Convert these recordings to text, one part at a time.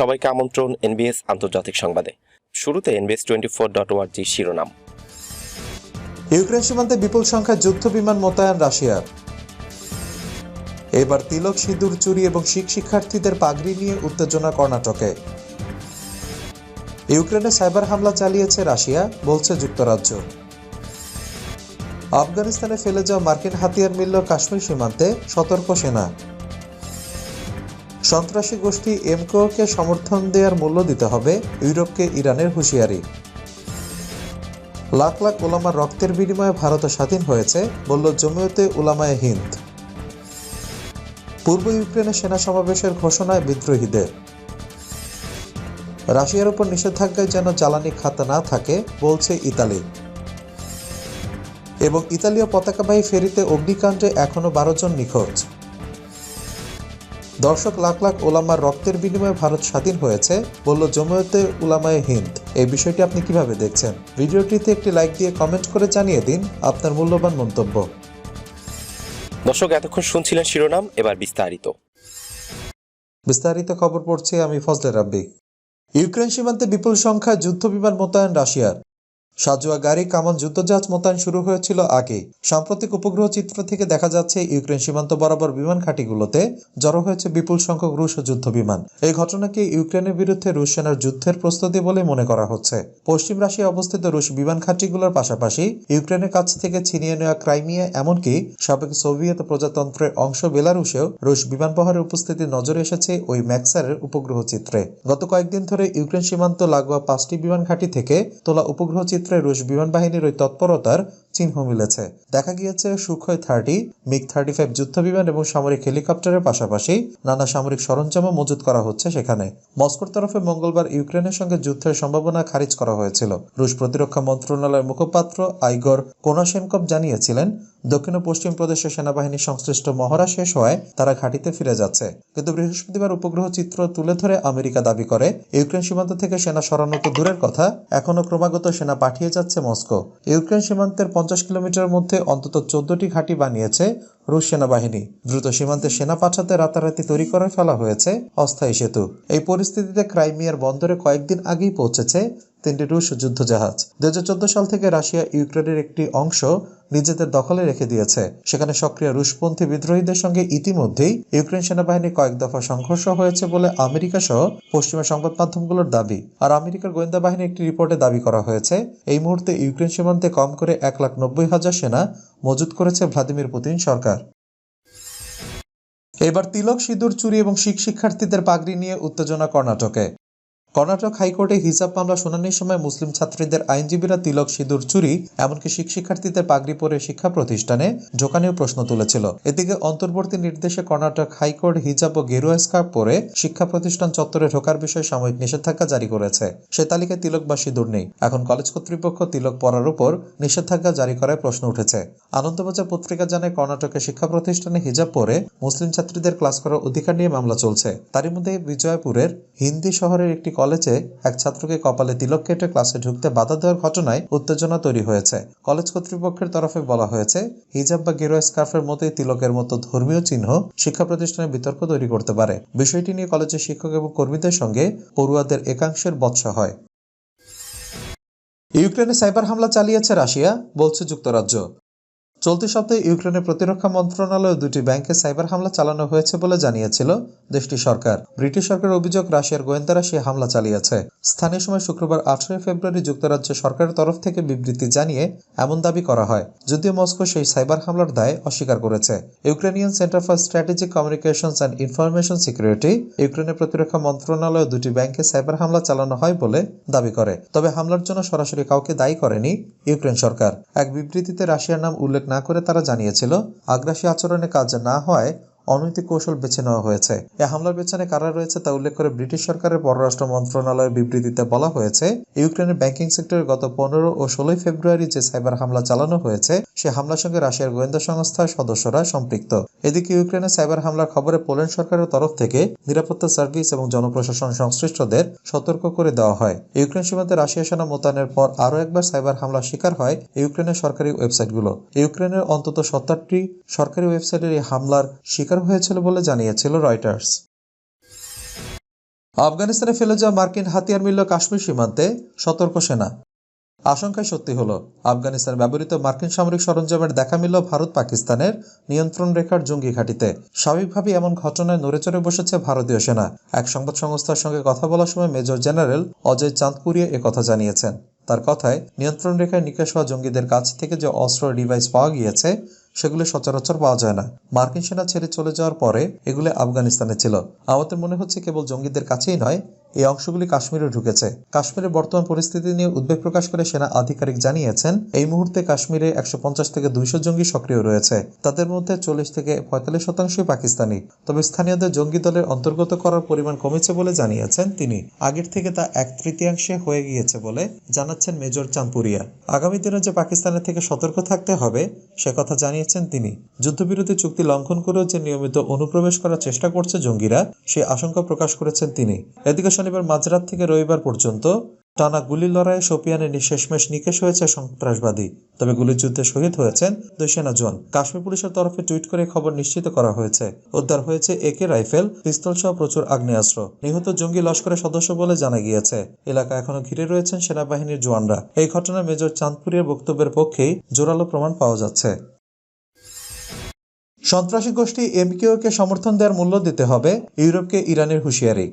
সবাইকে আমন্ত্রণ এনবিএস আন্তর্জাতিক সংবাদে। শুরুতে এনবিএস টোয়েন্টি ফোর ডট ওয়ার্জি শিরোনাম। ইউক্রেন সীমান্তে বিপুল সংখ্যায় যুদ্ধ বিমান মোতায়েন রাশিয়ার। এবার তিলক সিঁদুর, চুরি এবং শিখ শিক্ষার্থীদের পাগড়ি নিয়ে উত্তেজনা কর্ণাটকে। ইউক্রেনে সাইবার হামলা চালিয়েছে রাশিয়া, বলছে যুক্তরাজ্য। আফগানিস্তানে ফেলে যাওয়া মার্কিন হাতিয়ার মিলল কাশ্মীর সীমান্তে সতর্ক সেনা। সন্ত্রাসী গোষ্ঠী এমকোকে সমর্থন দেওয়ার মূল্য দিতে হবে ইউরোপকে ইরানের হুঁশিয়ারি। লাখ লাখ ওলামার রক্তের বিনিময়ে ভারত স্বাধীন হয়েছে, বলল জমিয়তে উলামায়ে হিন্দ। পূর্ব ইউক্রেনে সেনা সমাবেশের ঘোষণায় বিদ্রোহীদের। রাশিয়ার উপর নিষেধাজ্ঞায় যেন জ্বালানি খাতা না থাকে, বলছে ইতালি। এবং ইতালীয় পতাকাবাহী ফেরিতে অগ্নিকাণ্ডে এখনও বারো জন নিখোঁজ। দর্শক লাখ লাখ ওলামার রক্তের বিনিময়ে ভারত স্বাধীন হয়েছে বলল জমিয়তে উলামায়ে হিন্দ। এই বিষয়টি আপনি কীভাবে দেখছেন? ভিডিওটিতে একটি লাইক দিয়ে কমেন্ট করে জানিয়ে দিন আপনার মূল্যবান মন্তব্য। দর্শক এতক্ষণ শুনছিলেন শিরোনাম এবার বিস্তারিত। বিস্তারিত খবর পড়ছি আমি ফজলে রাব্বি। ইউক্রেন সীমান্তে বিপুল সংখ্যায় যুদ্ধ বিমান মোতায়েন রাশিয়ার। সাজোয়া গাড়ি কামান যুদ্ধজাহাজ মোতায়েন শুরু হয়েছিল আগে। সাম্প্রতিক উপগ্রহ চিত্র থেকে দেখা যাচ্ছে ইউক্রেন সীমান্ত বরাবর বিমান ঘাঁটিগুলোতে জড়ো হয়েছে বিপুল সংখ্যক রুশ যুদ্ধ বিমান। এই ঘটনাকে ইউক্রেনের বিরুদ্ধে রুশ সেনার যুদ্ধের প্রস্তুতি বলে মনে করা হচ্ছে। পশ্চিম রাশিয়ায় অবস্থিত রুশ বিমান ঘাঁটিগুলোর পাশাপাশি ইউক্রেনের কাছ থেকে ছিনিয়ে নেওয়া ক্রাইমিয়া, এমনকি সাবেক সোভিয়েত প্রজাতন্ত্রের অংশ বেলারুশেও রুশ বিমান বহরের উপস্থিতি নজরে এসেছে ওই ম্যাক্সারের উপগ্রহ চিত্রে। গত কয়েকদিন ধরে ইউক্রেন সীমান্ত লাগোয়া পাঁচটি বিমান ঘাঁটি থেকে তোলা উপগ্রহ চিত্রে রুশ বিমান বাহিনীর ওই তৎপরতার চিহ্ন মিলেছে। দেখা গিয়েছে, Sukhoi thirty, MiG thirty five যুদ্ধ বিমান এবং সামরিক হেলিকপ্টারের পাশাপাশি নানা সামরিক সরঞ্জামও মজুত করা হচ্ছে সেখানে। মস্কোর তরফে মঙ্গলবার ইউক্রেনের সঙ্গে যুদ্ধের সম্ভাবনা খারিজ করা হয়েছিল। রুশ প্রতিরক্ষা মন্ত্রণালয়ের মুখপাত্র আইগর কোনাশেনকভ জানিয়েছিলেন, দক্ষিণ ও পশ্চিম প্রদেশের সেনাবাহিনীর সংশ্লিষ্ট মহড়া শেষ হওয়ায় তারা ঘাঁটিতে ফিরে যাচ্ছে। কিন্তু বৃহস্পতিবার উপগ্রহ চিত্র তুলে ধরে আমেরিকা দাবি করে, ইউক্রেন সীমান্ত থেকে সেনা সরানো তো দূরের কথা, এখনও ক্রমাগত সেনা পাঠিয়ে যাচ্ছে মস্কো। ইউক্রেন সীমান্তের পঞ্চাশ কিলোমিটার মধ্যে অন্তত চোদ্দটি ঘাঁটি বানিয়েছে রুশ সেনাবাহিনী। দ্রুত সীমান্তে সেনা পাঠাতে রাতারাতি তৈরি করে ফেলা হয়েছে অস্থায়ী সেতু। এই পরিস্থিতিতে ক্রাইমিয়ার বন্দরে কয়েকদিন আগেই পৌঁছেছে তিনটি রুশ যুদ্ধ যুদ্ধজাহাজ দু সাল থেকে রাশিয়া ইউক্রেনের একটি অংশ নিজেদের দখলে রেখে দিয়েছে। সেখানে সক্রিয় রুশপন্থী বিদ্রোহীদের সঙ্গে ইতিমধ্যেই ইউক্রেন সেনাবাহিনীর কয়েক দফা সংঘর্ষ হয়েছে বলে আমেরিকা সহ পশ্চিমা সংবাদ মাধ্যমগুলোর দাবি। আর আমেরিকার গোয়েন্দা বাহিনীর একটি রিপোর্টে দাবি করা হয়েছে, এই মুহূর্তে ইউক্রেন সীমান্তে কম করে এক লাখ নব্বই হাজার সেনা মজুত করেছে ভ্লাদিমির পুতিন সরকার। এবার তিলক সিঁদুর চুরি এবং শিখ শিক্ষার্থীদের পাগড়ি নিয়ে উত্তেজনা কর্ণাটকে। কর্ণাটক হাইকোর্টে হিসাব মামলা শুনানির সময় মুসলিম ছাত্রীদের আইনজীবীরা তিলক সিঁদুর, চুরি, এমনকি শিক্ষার্থীদের পাগড়ি পরে শিক্ষা প্রতিষ্ঠানে ঢোকানেও প্রশ্ন তুলেছিল। এদিকে অন্তর্বর্তী নির্দেশে কর্ণাটক হাইকোর্ট হিজাব ও গেরুয়া স্কার্ফ পরে শিক্ষা প্রতিষ্ঠান চত্বরে ঢোকার বিষয়ে সাময়িক নিষেধাজ্ঞা জারি করেছে। সে তালিকায় তিলক বা সিঁদুর নেই। এখন কলেজ কর্তৃপক্ষ তিলক পরার উপর নিষেধাজ্ঞা জারি করায় প্রশ্ন উঠেছে। আনন্দবাজার পত্রিকা জানায় কর্ণাটকের শিক্ষা প্রতিষ্ঠানে হিজাব পরে মুসলিম ছাত্রীদের ক্লাস করার অধিকার নিয়ে মামলা চলছে। তারই মধ্যে বিজয়পুরের হিন্দি শহরের একটি কলেজে এক ছাত্রকে কপালে তিলক কেটে ক্লাসে ঢুকতে বাধা দেওয়ার ঘটনায় উত্তেজনা তৈরি হয়েছে। কলেজ কর্তৃপক্ষের তরফে বলা হয়েছে, হিজাব বা গেরোয়া স্কার্ফের মতোই তিলকের মতো ধর্মীয় চিহ্ন শিক্ষা প্রতিষ্ঠানে বিতর্ক তৈরি করতে পারে। বিষয়টি নিয়ে কলেজের শিক্ষক এবং কর্মীদের সঙ্গে পড়ুয়াদের একাংশের বৎসা হয়। ইউক্রেনে সাইবার হামলা চালিয়েছে রাশিয়া, বলছে যুক্তরাজ্য। চলতি সপ্তাহে ইউক্রেনের প্রতিরক্ষা মন্ত্রণালয় দুটি ব্যাংকে সাইবার হামলা চালানো হয়েছে বলে জানিয়েছিল দেশটি সরকার। ব্রিটিশ সরকারের অভিযোগ, রাশিয়ার গোয়েন্দারা সে হামলা চালিয়েছে। স্থানীয় সময় শুক্রবার আঠারোই ফেব্রুয়ারি যুক্তরাজ্য সরকারের তরফ থেকে বিবৃতি জানিয়ে এমন দাবি করা হয়, যদিও মস্কো সেই সাইবার হামলার দায় অস্বীকার করেছে। Ukrainian centre for strategic communications and information security, ইউক্রেনের প্রতিরক্ষা মন্ত্রণালয় দুটি ব্যাংকে সাইবার হামলা চালানো হয় বলে দাবি করে। তবে হামলার জন্য সরাসরি কাউকে দায়ী করেনি ইউক্রেন সরকার। এক বিবৃতিতে রাশিয়ার নাম উল্লেখ না করে তারা জানিয়েছিল আগ্রাসী আচরণে কাজ না হওয়ায় অনৈতিক কৌশল বেছে নেওয়া হয়েছে। এ হামলার পেছনে কারা রয়েছে তা উল্লেখ করে ব্রিটিশ সরকারের পররাষ্ট্র মন্ত্রণালয়ের বিবৃতিতে বলা হয়েছে, ইউক্রেনের ব্যাংকিং সেক্টরে গত পনেরো ও ষোলোই ফেব্রুয়ারি যে সাইবার হামলা চালানো হয়েছে, সে হামলার সঙ্গে রাশিয়ার গোয়েন্দা সংস্থার সদস্যরা সম্পৃক্ত। এদিকে ইউক্রেনের সাইবার হামলার খবরে পোল্যান্ড সরকারের তরফ থেকে নিরাপত্তা সার্ভিস এবং জনপ্রশাসন সংশ্লিষ্টদের সতর্ক করে দেওয়া হয়। ইউক্রেন সীমান্তে রাশিয়া সেনা মোতায়েনের পর আরও একবার সাইবার হামলার শিকার হয় ইউক্রেনের সরকারি ওয়েবসাইটগুলো। ইউক্রেনের অন্তত সত্তরটি সরকারি ওয়েবসাইটের এই হামলার শিকার হয়েছিল বলে জানিয়েছিল রয়টার্স। আফগানিস্তানে ফেলে যাওয়া মার্কিন হাতিয়ার মিলল কাশ্মীর সীমান্তে সতর্ক সেনা। আশঙ্কায় সত্যি হলো, আফগানিস্তানে ব্যবহৃত মার্কিন সামরিক সরঞ্জামের দেখা মিলল ভারত পাকিস্তানের নিয়ন্ত্রণ রেখার জঙ্গি ঘাঁটিতে। স্বাভাবিকভাবে এমন ঘটনায় নড়েচড়ে বসেছে ভারতীয় সেনা। এক সংবাদ সংস্থার সঙ্গে কথা বলার সময় মেজর জেনারেল অজয় চাঁদপুরিয়া কথা জানিয়েছেন। তার কথায় নিয়ন্ত্রণ রেখায় নিকাশ হওয়া জঙ্গিদের কাছ থেকে যে অস্ত্র ডিভাইস পাওয়া গিয়েছে, সেগুলো সচরাচর পাওয়া যায় না। মার্কিন সেনা ছেড়ে চলে যাওয়ার পরে এগুলো আফগানিস্তানে ছিল। আমাদের মনে হচ্ছে কেবল জঙ্গিদের কাছেই নয়, এই অংশগুলি কাশ্মীরে ঢুকেছে। কাশ্মীরের বর্তমান পরিস্থিতি নিয়ে উদ্বেগ প্রকাশ করে সেনা আধিকারিক জানিয়েছেন, এই মুহূর্তে কাশ্মীরে একশো পঞ্চাশ থেকে দুইশো জঙ্গি সক্রিয় রয়েছে। তাদের মধ্যে চল্লিশ থেকে পঁয়তাল্লিশ শতাংশই পাকিস্তানি। তবে স্থানীয়দের জঙ্গি দলের অন্তর্গত করার পরিমাণ কমেছে বলে জানিয়েছেন তিনি। আগের থেকে তা এক তৃতীয়াংশে হয়ে গিয়েছে বলে জানাচ্ছেন মেজর চাঁদপুরিয়া। আগামী দিনে যে পাকিস্তানের থেকে সতর্ক থাকতে হবে, সে কথা জানিয়েছেন তিনি। যুদ্ধবিরতি চুক্তি লঙ্ঘন করেও যে নিয়মিত অনুপ্রবেশ করার চেষ্টা করছে জঙ্গিরা, সে আশঙ্কা প্রকাশ করেছেন তিনি। এদিকে শনিবার মাঝরাত থেকে রবিবার পর্যন্ত টানা গুলি লড়াইয়ে সোপিয়ানে শেষমেশ নিকেশ হয়েছে সন্ত্রাসবাদী। তবে গুলির যুদ্ধে শহীদ হয়েছেন দুই সেনা জওয়ান। কাশ্মীর পুলিশের তরফে টুইট করে খবর নিশ্চিত করা হয়েছে। উদ্ধার হয়েছে একে রাইফেল পিস্তল সহ প্রচুর আগ্নেয়াস্ত্র। নিহত জঙ্গি লস্করের সদস্য বলে জানা গিয়েছে। এলাকা এখনও ঘিরে রয়েছেন সেনাবাহিনীর জওয়ানরা। এই ঘটনায় মেজর চাঁদপুরের বক্তব্যের পক্ষেই জোরালো প্রমাণ পাওয়া যাচ্ছে। সন্ত্রাসী গোষ্ঠী এমকিওকে সমর্থন দেওয়ার মূল্য দিতে হবে, ইউরোপকে ইরানের হুঁশিয়ারি।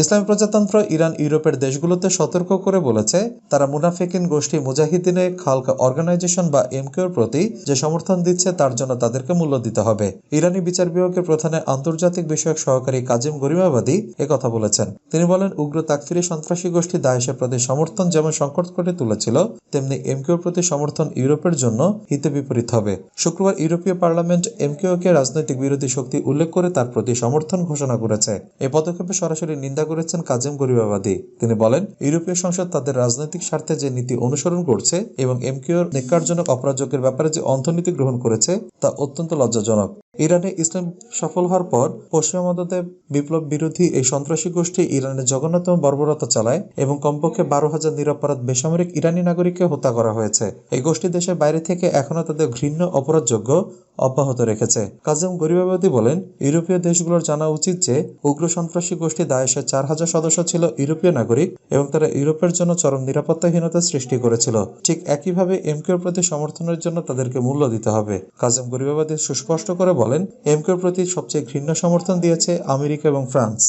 ইসলামী প্রজাতন্ত্র ইরান ইউরোপের দেশগুলোতে সতর্ক করে বলেছে, তারা মুনাফিকিন গোষ্ঠী মুজাহিদিনে খালকা অর্গানাইজেশন বা এমকিওর প্রতি যে সমর্থন দিচ্ছে তার জন্য তাদেরকে মূল্য দিতে হবে। ইরানি বিচার বিভাগের প্রধানের আন্তর্জাতিক বিষয়ক সহকারী কাজিম গরিমাবাদী কথা বলেছেন। তিনি বলেন, উগ্র তাকফিরি সন্ত্রাসী গোষ্ঠী দায়েশের প্রতি সমর্থন যেমন সংকট করে তুলেছিল, তেমনি এমকিওর প্রতি সমর্থন ইউরোপের জন্য হিতে বিপরীত হবে। শুক্রবার ইউরোপীয় পার্লামেন্ট এমকিওকে রাজনৈতিক বিরোধী শক্তি উল্লেখ করে তার প্রতি সমর্থন ঘোষণা করেছে। এই পদক্ষেপে সরাসরি নিন্দা করেছেন কাজেম গরিবাবাদী তিনি বলেন, ইউরোপীয় সংসদ তাদের রাজনৈতিক স্বার্থে যে নীতি অনুসরণ করছে এবং এমকিউর নেকারজনক অপরাজকের ব্যাপারে যে অর্থনীতি গ্রহণ করেছে, তা অত্যন্ত লজ্জাজনক। ইরানে ইসলাম সফল হওয়ার পর পশ্চিমা মদতে বিপ্লব বিরোধী এই সন্ত্রাসী গোষ্ঠী ইরানের জঘন্যতম বর্বরতা চালায় এবং কমপক্ষে বারো হাজার নিরপরাধ বেসামরিক ইরানি নাগরিককে হত্যা করা হয়েছে। এই গোষ্ঠী দেশের বাইরে থেকে এখনও তাদের ঘৃণ্য, অপরাধযোগ্য অব্যাহত রেখেছে। কাজেম গরিবাবাদী বলেন, ইউরোপীয় দেশগুলোর জানা উচিত যে, উগ্র সন্ত্রাসী গোষ্ঠী দায়েশের চার হাজার সদস্য ছিল ইউরোপীয় নাগরিক এবং তারা ইউরোপের জন্য চরম নিরাপত্তাহীনতা সৃষ্টি করেছিল। ঠিক একইভাবে এমকিওর প্রতি সমর্থনের জন্য তাদেরকে মূল্য দিতে হবে। কাজেম গরিবাবাদী সুস্পষ্ট করে বলেন, এমকের প্রতি সবচেয়ে ঘৃণ্য সমর্থন দিয়েছে আমেরিকা এবং ফ্রান্স।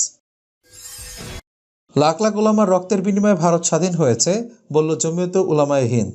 লাখ লাখ ওলামার রক্তের বিনিময়ে ভারত স্বাধীন হয়েছে, বলল জমিয়ত উলামায় হিন্দ।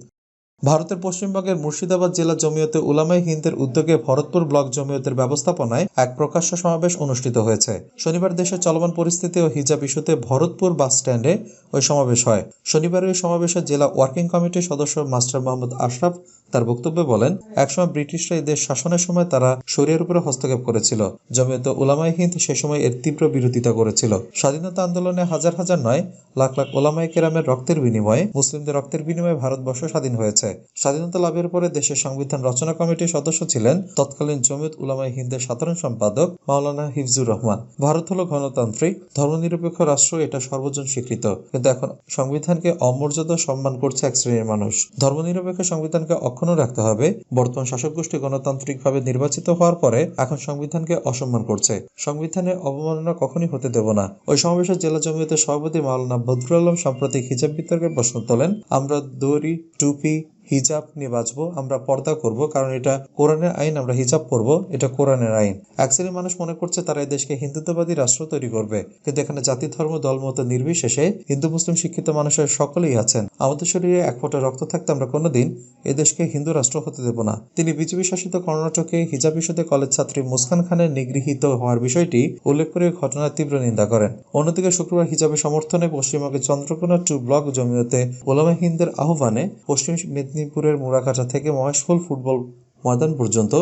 ভারতের পশ্চিমবঙ্গের মুর্শিদাবাদ জেলা জমিয়তে উলামাই হিন্দের উদ্যোগে ভরতপুর ব্লক জমিয়তের ব্যবস্থাপনায় এক প্রকাশ্য সমাবেশ অনুষ্ঠিত হয়েছে। শনিবার দেশে চলমান পরিস্থিতি ও হিজাব ইস্যুতে ভরতপুর বাস স্ট্যান্ডে ওই সমাবেশ হয়। শনিবার ওই সমাবেশে জেলা ওয়ার্কিং কমিটির সদস্য মাস্টার মোহাম্মদ আশরাফ তার বক্তব্যে বলেন, একসময় ব্রিটিশরা এই দেশ শাসনের সময় তারা শরীরের উপরে হস্তক্ষেপ করেছিল। জমিয়ত উলামায়ে হিন্দ সে সময় এর তীব্র বিরোধিতা করেছিল। স্বাধীনতা আন্দোলনে হাজার হাজার নয়, লাখ লাখ ওলামাই কেরামের রক্তের বিনিময়ে, মুসলিমদের রক্তের বিনিময়ে ভারতবর্ষ স্বাধীন হয়েছে। স্বাধীনতা লাভের পরে দেশের সংবিধান রচনা কমিটির সদস্য ছিলেন তৎকালীন জমিয়ত উলামায়ে হিন্দের সাধারণ সম্পাদক মাওলানা হিফজুর রহমান। ভারত হলো গণতান্ত্রিক, ধর্মনিরপেক্ষ রাষ্ট্র, এটা সর্বজন স্বীকৃত। কিন্তু এখন সংবিধানকে অমর্যাদা সম্মান করছে এক শ্রেণির মানুষ। ধর্মনিরপেক্ষ সংবিধানকে অক্ষুণ্ণ রাখতে হবে। বর্তমান শাসক গোষ্ঠী গণতান্ত্রিকভাবে নির্বাচিত হওয়ার পরে এখন সংবিধানকে অসম্মান করছে। সংবিধানের অবমাননা কখনই হতে দেব না। ওই সমাবেশে জেলা জমিয়তের সভাপতি মাওলানা বদরুল আলম সাম্প্রতিক হিজাব বিতর্কের প্রশ্ন তোলেন, আমরা দড়ি, টুপি হিজাব নিয়ে বাঁচবো, আমরা পর্দা করব, কারণ এটা কোরআনের আইন, আমরা হিজাব পরব, এটা কোরআনের আইন। এক মানুষ মনে করছে তারা এই দেশকে হিন্দুত্ববাদী রাষ্ট্র তৈরি করবে, কিন্তু এখানে জাতি, ধর্ম দলমত নির্বিশেষে হিন্দু, মুসলিম শিক্ষিত মানুষের সকলেই আছেন। আমাদের শরীরে এক ফোঁটা রক্ত থাকতে আমরা কোনোদিন এ দেশকে হিন্দু রাষ্ট্র হতে দেব না। তিনি বিজেপি শাসিত কর্ণাটকে হিজাব ইস্যুতে কলেজ ছাত্রী মুসকান খানের নিগৃহীত হওয়ার বিষয়টি উল্লেখ করে ঘটনার তীব্র নিন্দা করেন। অন্যদিকে শুক্রবার হিজাবের সমর্থনে পশ্চিমবঙ্গের চন্দ্রকোনা টু ব্লক জমিয়তে ওলামা হিন্দের আহ্বানে পশ্চিম মেদিনীপুরের মুরাকাটা থেকে মহেশফুল ফুটবল ময়দান পর্যন্ত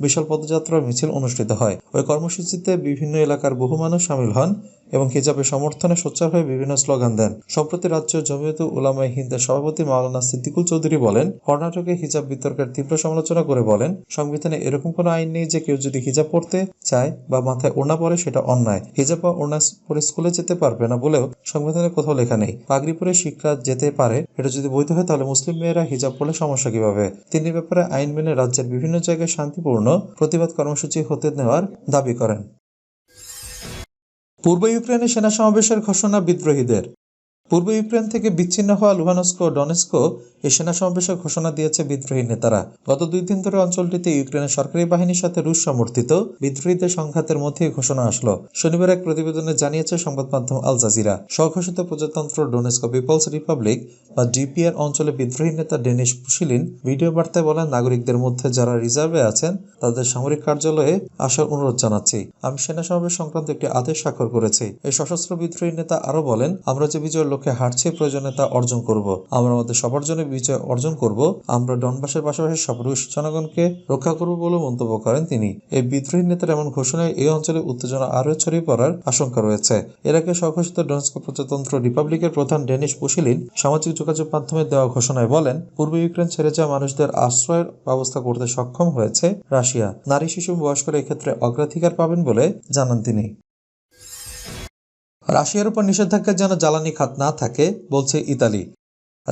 বিশাল পদযাত্রা মিছিল অনুষ্ঠিত হয়। ওই কর্মসূচিতে বিভিন্ন এলাকার বহু মানুষ সামিল হন। এবং হিজাবের সমর্থনে সোচ্চার হয়ে বিভিন্ন স্লোগান দেন। সম্প্রতি রাজ্য জমিয়ত উলামায় হিন্দের সভাপতি মাওলানা সিদ্দিকুল চৌধুরী বলেন, কর্ণাটকে হিজাব বিতর্কের তীব্র সমালোচনা করে বলেন, সংবিধানে এরকম কোনো আইন নেই যে কেউ যদি হিজাব পড়তে চায় বা মাথায় ওড়না পরে সেটা অন্যায়। হিজাব বা ওড়না পরে স্কুলে যেতে পারবে না বলেও সংবিধানে কোথাও লেখা নেই। পাগড়ি পরে শিক্ষা যেতে পারে, এটা যদি বৈধ হয় তাহলে মুসলিম মেয়েরা হিজাব পড়লে সমস্যা কীভাবে? তিনি ব্যাপারে আইন মেনে রাজ্যের বিভিন্ন জায়গায় শান্তিপূর্ণ প্রতিবাদ কর্মসূচি হতে নেওয়ার দাবি করেন। পূর্ব ইউক্রেনে সেনা সমাবেশের ঘোষণা বিদ্রোহীদের। পূর্ব ইউক্রেন থেকে বিচ্ছিন্ন হওয়া লুহানস্কো ও ডনেস্কো এই সেনা সমাবেশের ঘোষণা দিয়েছে বিদ্রোহী নেতারা। গত দুই দিন ধরে অঞ্চলটিতে ইউক্রেনের সরকারি বাহিনীর সাথে রুশ সমর্থিত বিদ্রোহীদের সংঘাতের মধ্যে ঘোষণা আসলো। শনিবার এক প্রতিবেদনে জানিয়েছে সংবাদ মাধ্যম আল জাজিরা। স্বঘোষিত প্রজাতন্ত্র ডোনেস্কো পিপলস রিপাবলিক বা ডিপিআর অঞ্চলে বিদ্রোহী নেতা ডেনিস পুশিলিন ভিডিও বার্তায় বলেন, নাগরিকদের মধ্যে যারা রিজার্ভে আছেন, তাদের সামরিক কার্যালয়ে আসার অনুরোধ জানাচ্ছি। আমি সেনা সমাবেশ সংক্রান্ত একটি আদেশ স্বাক্ষর করেছি। এই সশস্ত্র বিদ্রোহী নেতা আরও বলেন, আমরা যে বিজয়ের লক্ষ্যে হাঁটছি, প্রয়োজনে তা অর্জন করব। আমরা আমাদের সবার জন্য বিজয় অর্জন করব। আমরা ডনবাসের পাশাপাশি সব রুশ জনগণকে রক্ষা করব বলে মন্তব্য করেন তিনি। এই বিদ্রোহী নেতার এমন ঘোষণায় এই অঞ্চলে উত্তেজনা আরও ছড়িয়ে পড়ার আশঙ্কা রয়েছে। এর আগে স্বঘোষিত ডনস্ক প্রজাতন্ত্র রিপাবলিকের প্রধান ডেনিস পুশিলিন সামাজিক যোগাযোগ মাধ্যমে দেওয়া ঘোষণায় বলেন, পূর্ব ইউক্রেন ছেড়ে যাওয়া মানুষদের আশ্রয়ের ব্যবস্থা করতে সক্ষম হয়েছে রাশিয়া। নারী শিশু বয়স্করা এক্ষেত্রে অগ্রাধিকার পাবেন বলে জানান তিনি। রাশিয়ার উপর নিষেধাজ্ঞা যেন জ্বালানি খাত না থাকে বলছে ইতালি।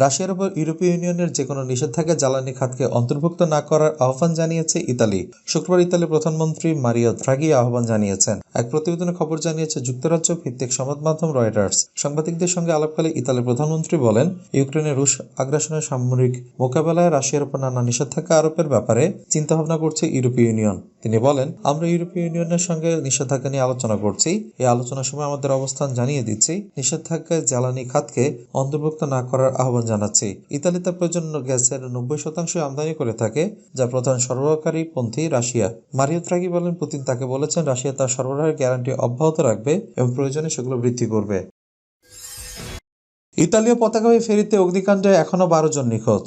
রাশিয়ার উপর ইউরোপীয় ইউনিয়নের যে কোনো নিষেধাজ্ঞা জ্বালানি খাতকে অন্তর্ভুক্ত না করার আহ্বান জানিয়েছে ইতালি। শুক্রবার ইতালির প্রধানমন্ত্রী মারিও দ্রাগি আহ্বান জানিয়েছেন। এক প্রতিবেদনে খবর জানিয়েছে, যুক্তরাজ্য ভিত্তিক সংবাদ মাধ্যম রয়টার্স সাংবাদিকদের সঙ্গে আলাপকালে ইতালির প্রধানমন্ত্রী বলেন, ইউক্রেনে রুশ আগ্রাসনের সামরিক মোকাবেলায় রাশিয়ার উপর নানা নিষেধাজ্ঞা আরোপের ব্যাপারে চিন্তাভাবনা করছে ইউরোপীয় ইউনিয়ন। তিনি বলেন, আমরা ইউরোপীয় ইউনিয়নের সঙ্গে নিষেধাজ্ঞা নিয়ে আলোচনা করছি। এই আলোচনার সময় আমাদের অবস্থান জানিয়ে দিচ্ছি, নিষেধাজ্ঞায় জ্বালানি খাতকে অন্তর্ভুক্ত না করার আহ্বান জানাচ্ছি, ইতালি তার প্রয়োজনীয় গ্যাসের নব্বই শতাংশ আমদানি করে থাকে, যা প্রধান সরবরাহকারী পন্থী রাশিয়া। মারিও ত্রাগি বলেন, পুতিন তাকে বলেছেন রাশিয়া তার সরবরাহের গ্যারান্টি অব্যাহত রাখবে এবং প্রয়োজনে সেগুলো বৃদ্ধি করবে। ইতালীয় পতাকাবাহী ফেরিতে অগ্নিকাণ্ডে এখনও বারো জন নিখোঁজ।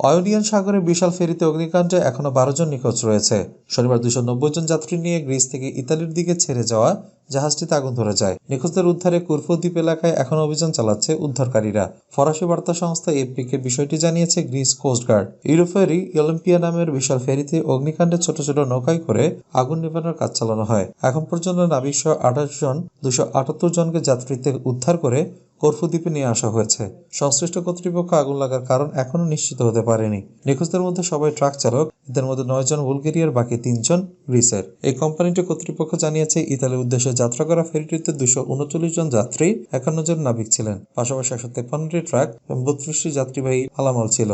অয়নিয়ান সাগরে বিশাল ফেরিতে অগ্নিকাণ্ডে এখনও বারো জন নিখোঁজ রয়েছে। শনিবার দুশো নব্বই জন যাত্রী নিয়ে গ্রিস থেকে ইতালির দিকে ছেড়ে যাওয়া জাহাজটিতে আগুন ধরে যায়। নিখোঁজদের উদ্ধারে কুরফু দ্বীপ এলাকায় এখন অভিযান চালাচ্ছে উদ্ধারকারীরা। ফরাসি বার্তা সংস্থা এপিকে বিষয়টি জানিয়েছে গ্রিস কোস্টগার্ড ইউরোফেরি অলিম্পিয়া নামের বিশাল ফেরিতে অগ্নিকাণ্ডে ছোট ছোট নৌকায় করে আগুন নেভানোর কাজ চালানো হয়। এখন পর্যন্ত সহ আঠাশ জন দুশো আটাত্তর জনকে যাত্রীতে উদ্ধার করে করফু দ্বীপে নিয়ে আসা হয়েছে। সংশ্লিষ্ট কর্তৃপক্ষ আগুন লাগার কারণ এখনও নিশ্চিত হতে পারেনি। নিখোঁজদের মধ্যে সবাই ট্রাক চালক, এদের মধ্যে নয় জন বুলগেরিয়ার, বাকি তিনজন গ্রিসের। এই কোম্পানিটি কর্তৃপক্ষ জানিয়েছে, ইতালির উদ্দেশ্যে যাত্রা করা ফেরিটিতে দুশো উনচল্লিশ জন যাত্রী, একান্ন জন নাবিক ছিলেন। পাশাপাশি একশো তেপ্পান্নটি ট্রাক এবং বত্রিশটি যাত্রীবাহী আলামাল ছিল।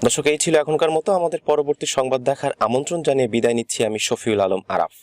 দর্শক, এই ছিল এখনকার মতো। আমাদের পরবর্তী সংবাদ দেখার আমন্ত্রণ জানিয়ে বিদায় নিচ্ছি আমি শফিউল আলম আরাফ।